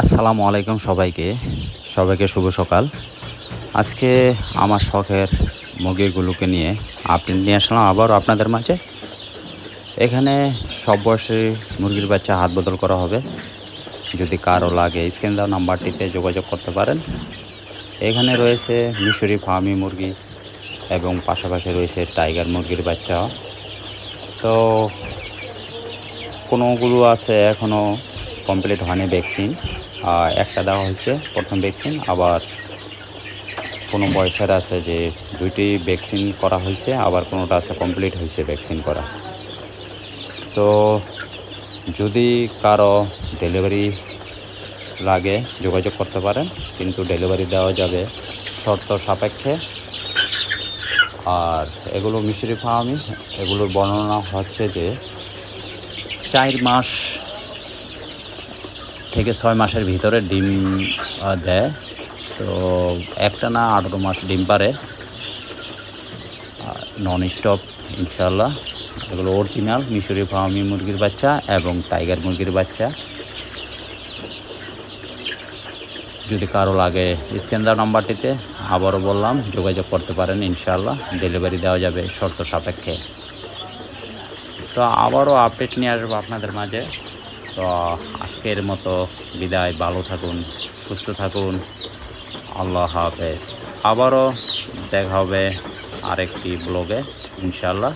আসসালামু আলাইকুম সবাইকে। সবাইকে শুভ সকাল। আজকে আমার শখের মুরগিগুলোকে নিয়ে আপডেট নিয়ে আসলাম আবার আপনাদের মাঝে। এখানে সব বয়সী মুরগির বাচ্চা হাত বদল করা হবে। যদি কারও লাগে স্ক্রিন দেওয়া নাম্বারটিতে যোগাযোগ করতে পারেন। এখানে রয়েছে মিশরি ফার্মি মুরগি এবং পাশাপাশি রয়েছে টাইগার মুরগির বাচ্চা। তো কোনোগুলো আছে এখনও কমপ্লিট হয়নি ভ্যাকসিন। একটা দেওয়া হয়েছে, প্রথম ভ্যাকসিন আবার কোনো বয়সের আছে যে দুইটি ভ্যাকসিন করা হয়েছে, আবার কোনোটা আছে কমপ্লিট হয়েছে ভ্যাকসিন করা। তো যদি কারও ডেলিভারি লাগে, যোগাযোগ করতে পারেন, কিন্তু ডেলিভারি দেওয়া যাবে শর্ত সাপেক্ষে। আর এগুলো মিশরি ফার্মই এগুলোর বর্ণনা হচ্ছে যে চার মাস থেকে ছয় মাসের ভিতরে ডিম দেয়। তো একটা না আঠেরো মাস ডিম পারে। নন স্টপ ইনশাল্লাহ এগুলো অরিজিনাল মিশরি ফার্মি মুরগির বাচ্চা এবং টাইগার মুরগির বাচ্চা। যদি কারও লাগে স্ক্যান দেওয়া নাম্বারটিতে, আবারও বললাম, যোগাযোগ করতে পারেন ইনশাল্লাহ ডেলিভারি দেওয়া যাবে শর্ত সাপেক্ষে। তো আবারও আপডেট নিয়ে আসব আপনাদের মাঝে। তো আজকের মতো বিদায়। ভালো থাকুন, সুস্থ থাকুন। আল্লাহ হাফেজ। আবারও দেখা হবে আরেকটি ব্লগে ইনশাল্লাহ